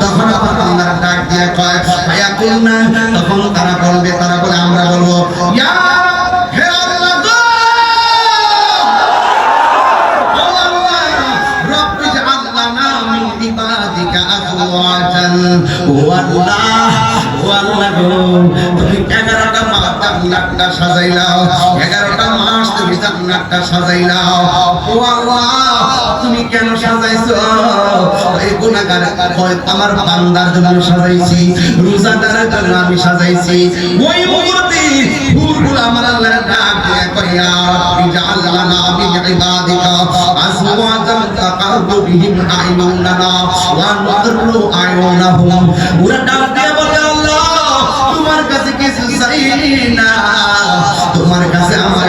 তখন আবার আল্লাহর ডাক তারা বলবে তারা বলে আমরা বলব আল্লাহ আল্লাহ, আল্লাহ, আল্লাহ সাজাইলাও। এগারোটা জান্নাতটা সাজাইলাও ও আল্লাহ তুমি কেন সাজাইছো? এই গুনাহগার হয় আমার বান্দার জন্য সাজাইছি রোজাদারের জন্য আমি সাজাইছি। ওই মুহূর্তে ফুলগুলো আমার আল্লাহ ডাক দিয়ে কইয়া রব্বি জাআল লানা মিন ইবাদিকা, আজওয়াজান তাকাররু বিহিম আইনুনা ওয়া নাদরু আইনুনাহুম ওরা ডাক দিয়ে বলে, আল্লাহ, তোমার কাছে কিছু চাই না। তোমার কাছে আমার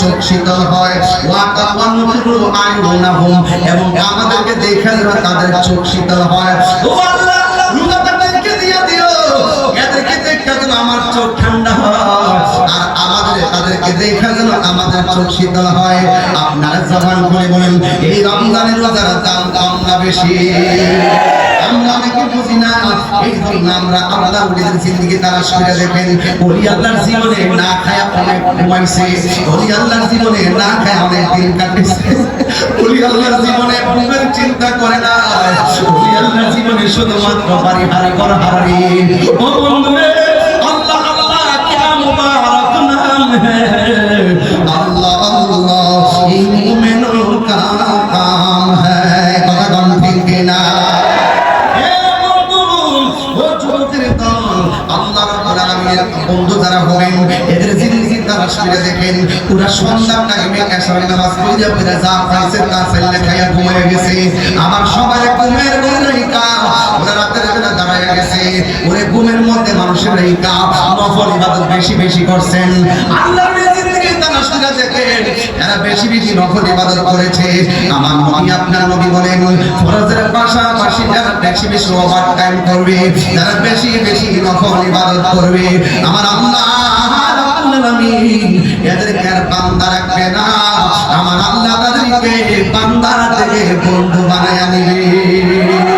চোখ শীতল হয়। এবং আমাদেরকে দেখে তাদের চোখ শীতল হয়। ঠান্ডা হয়। আর আমাদের, তাদেরকে দেখে যেন আমাদের শীতল হয়। আপনারা জবান করে বলেন, এই রমজানের রোজার দাম কম না বেশি? আমরা অনেকে বুঝি না। এই জন্য আমরা আল্লাহ ওদের জিন্দিগি তারা সরে দেখেন ওলি আল্লাহর জীবনে না খায় অনেক ঘুমাইছে। ওলি আল্লাহর জীবনে না খায় অনেক দিন কাটেছে। ওলি আল্লাহর জীবনে ঘুমের চিন্তা করে না। ওলি আল্লাহর জীবনে শুধুমাত্র বাড়ি হারি কর হারি ও বন্ধু আল্লাহ আল্লাহ, কে মুবারক নাম। হ্যায় বন্ধু যারা হবেন, এদের দেখেন পুরা সন্ধ্যার টাইমে নামাজ পড়ে পড়ে যা ফেললে ঘুমিয়ে গেছে। আমার সবাই ঘুমের ওরা রাতের বেলা দাঁড়ায় গেছে। ওরে ঘুমের মধ্যে মানুষের নফল ইবাদত বেশি বেশি করছেন। শুনে দেখেন এরা বেশি বেশি নফল ইবাদত করেছে, আমার নবী, আপনার নবী বলেন, ফরজের পাশাপাশি যারা বেশি বেশি ওভার টাইম করবে, যারা বেশি বেশি নফল ইবাদত করবে, আমার আল্লাহ এদেরকে আর বান্দা রাখবে না। আমার আল্লাহ তাদেরকে বান্দার থেকে বন্ধু বানায় নিবে।